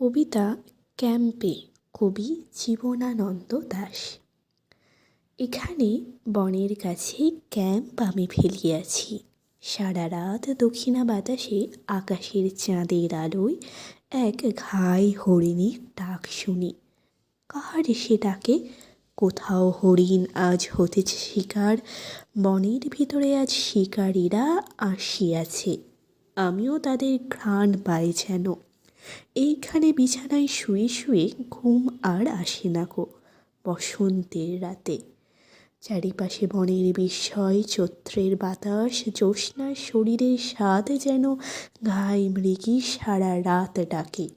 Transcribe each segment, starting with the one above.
কবিতা ক্যাম্পে কবি জীবনানন্দ দাশ এখানে বনের কাছে ক্যাম্প আমি ফেলিয়াছি সারা রাত দক্ষিণা বাতাসে আকাশের চাঁদের আলোয় এক ঘাই হরিণীর ডাক শুনি। কাহার সে ডাকে? কোথাও হরিণ আজ হতেছে শিকার। বনের ভিতরে আজ শিকারীরা আসিয়াছে। আমিও তাদের ঘ্রাণ পাই যেন। এইখানে বিছানায় শুয়ে শুয়ে ঘুম আর আসে না গো বসন্তের রাতে। চারিপাশে বনের বিস্ময়, চৈত্রের বাতাস, জ্যোৎস্নার শরীরের স্বাদ যেন ঘাই মৃগী সারা রাত ডাকে।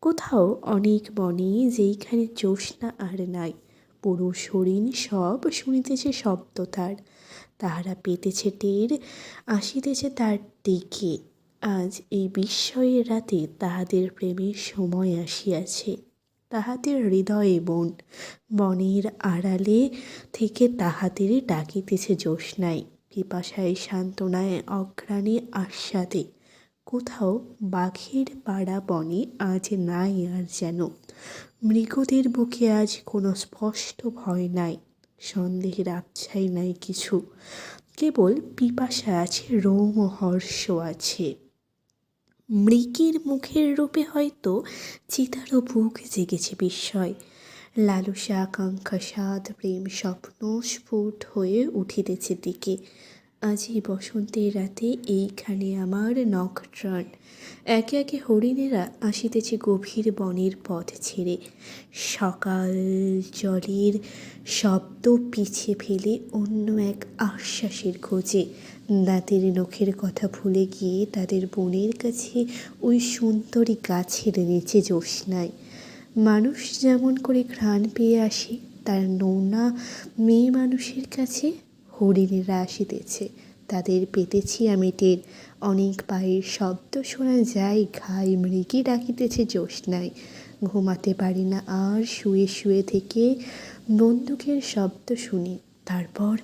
কোথাও অনেক বনে যেইখানে জ্যোৎস্না আর নাই পুরুষ হরিণ সব শুনিতেছে শব্দ তার। তাহারা পেতেছে টের, আসিতেছে তার দিকে। আজ এই বিস্ময়ের রাতে তাহাদের প্রেমের সময় আসিয়াছে। তাহাদের হৃদয়ে বন, বনের আড়ালে থেকে তাহাদের ডাকিতেছে জ্যোৎস্নায়। পিপাসায় সান্ত্বনায় অঘ্রাণে আস্বাদে। কোথাও বাঘের পাড়া বনে আজ নাই আর যেন। মৃগদের বুকে আজ কোনো স্পষ্ট ভয় নাই। সন্দেহের আবছাই নাই কিছু। কেবল পিপাসা আছে, রোম হর্ষ আছে। মৃগীর মুখের রূপে হয়তো চিতারও বুক জেগেছে বিস্ময়। লালসা আকাঙ্ক্ষা স্বাদ প্রেম স্বপ্ন স্ফুট হয়ে উঠিতেছে দিকে। আজ বসন্তের রাতে এইখানে আমার নখট্রাণ একে একে হরিণেরা আসিতেছে গভীর বনের পথ ছেড়ে। সকাল জলের শব্দ পিছে ফেলে অন্য এক আশ্বাসের খোঁজে। দাঁতের নখের কথা ভুলে গিয়ে তাদের বোনের কাছে ওই সুন্দরী গাছের নিচে জ্যোৎস্নায়। মানুষ যেমন করে ঘ্রাণ পেয়ে আসে, তার নোনা মেয়ে মানুষের কাছে হরিণেরা আসিতেছে তাদের পেতেছি আমি টের অনেক পায়ের শব্দ শোনা যায় ঘাই মৃগী ডাকিতেছে জ্যোৎস্নায়। ঘুমাতে পারি না আর শুয়ে শুয়ে থেকে বন্দুকের শব্দ শুনি। তারপর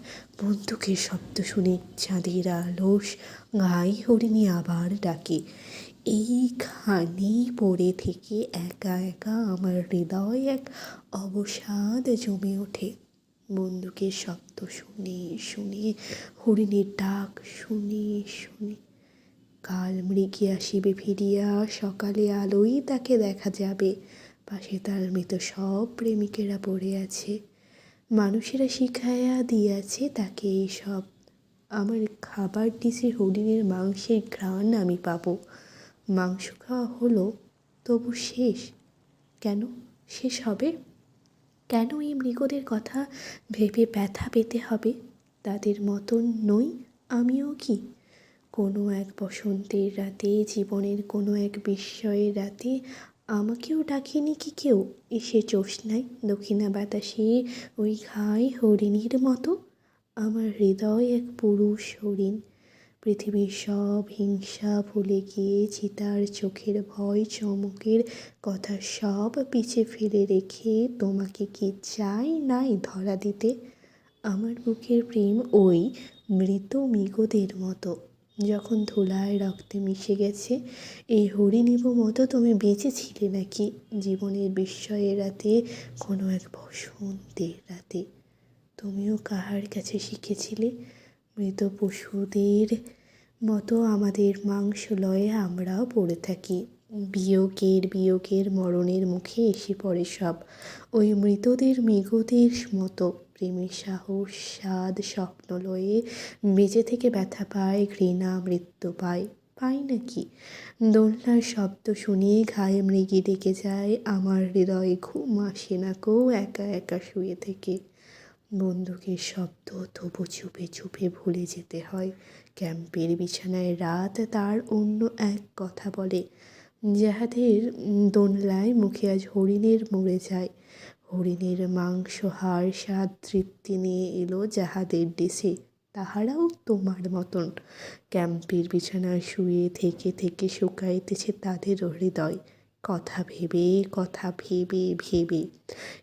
বন্দুকের শব্দ শুনি চাঁদের আলোস ঘাই হরিণী আবার ডাকে। এইখানে পড়ে থেকে একা একা আমার হৃদয় এক অবসাদ জমে ওঠে। বন্দুকের শব্দ শুনে শুনে, হরিণের ডাক শুনে শুনে। কাল মৃগে আসিবে ফিরিয়া, সকালে আলোই তাকে দেখা যাবে। পাশে তার মৃত সব প্রেমিকেরা পড়ে আছে। মানুষেরা শিখাইয়া দিয়াছে তাকে এইসব আমার খাবার ডিশে হরিণের মাংসের ঘ্রাণ আমি পাবো। মাংস খাওয়া হলো, তবু শেষ। কেন? শেষ হবে? কেন এই মৃগদের কথা ভেবে ব্যথা পেতে হবে? তাদের মতন নই আমিও কি? কোনো এক বসন্তের রাতে, জীবনের কোনো এক বিস্ময়ের রাতে আমাকেও ডাকেনি কি কেউ? এসে জ্যোৎস্নায় দক্ষিণা বাতাসে ওই ঘাই হরিণীর মতো। আমার হৃদয় এক পুরুষ হরিণ। পৃথিবীর সব হিংসা ভুলে গিয়ে চিতার চোখের ভয়, চমকের কথা সব পিছে ফেলে রেখে তোমাকে কি চাই নাই ধরা দিতে? আমার বুকের প্রেম ওই মৃত মৃগদের মতো। যখন ধুলায় রক্তে মিশে গেছে, এই হরিণীব মতো তুমি বেঁচে ছিলে নাকি জীবনের বিস্ময়ের রাতে, কোনো এক বসন্তের রাতে? তুমিও কাহার কাছে শিখেছিলে? মৃত পশুদের মতো আমাদের মাংস লয়ে আমরাও পড়ে থাকি। বিয়োগের বিয়োগের মরণের মুখে এসে পড়ে সব। ওই মৃতদের মৃগদের মতো প্রেমের সাহস, স্বাদ স্বপ্ন লয়ে বেঁচে থেকে ব্যথা পায়, ঘৃণা, মৃত্যু পায়। পাই নাকি? দোলনার শব্দ শুনিয়ে ঘায়ে মৃগি ডেকে যায়, আমার হৃদয়ে ঘুম আসে না কো একা একা শুয়ে থেকে। বন্দুকের শব্দ তবু চুপে চুপে ভুলে যেতে হয়। ক্যাম্পের বিছানায় রাত তার অন্য এক কথা বলে। যাহাদের দোনলায় মুখে আজ হরিণের মরে যায়। হরিণের মাংস, হাড়, স্বাদ তৃপ্তি নিয়ে এলো যাহাদের দেশে। তাহারাও তোমার মতন। ক্যাম্পের বিছানায় শুয়ে থেকে থেকে শুকাইতেছে তাদেরও হৃদয়। কথা ভেবে কথা ভেবে ভেবে।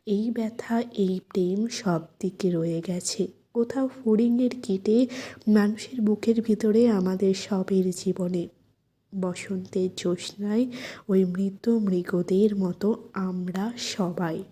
এই ব্যথা, এই প্রেম সব দিকে রয়ে গেছে। কোথাও ফড়িংয়ের কেটে মানুষের বুকের ভিতরে আমাদের সবের জীবনে। বসন্তের জ্যোৎস্নায় ওই মৃত মৃগদের মতো আমরা সবাই।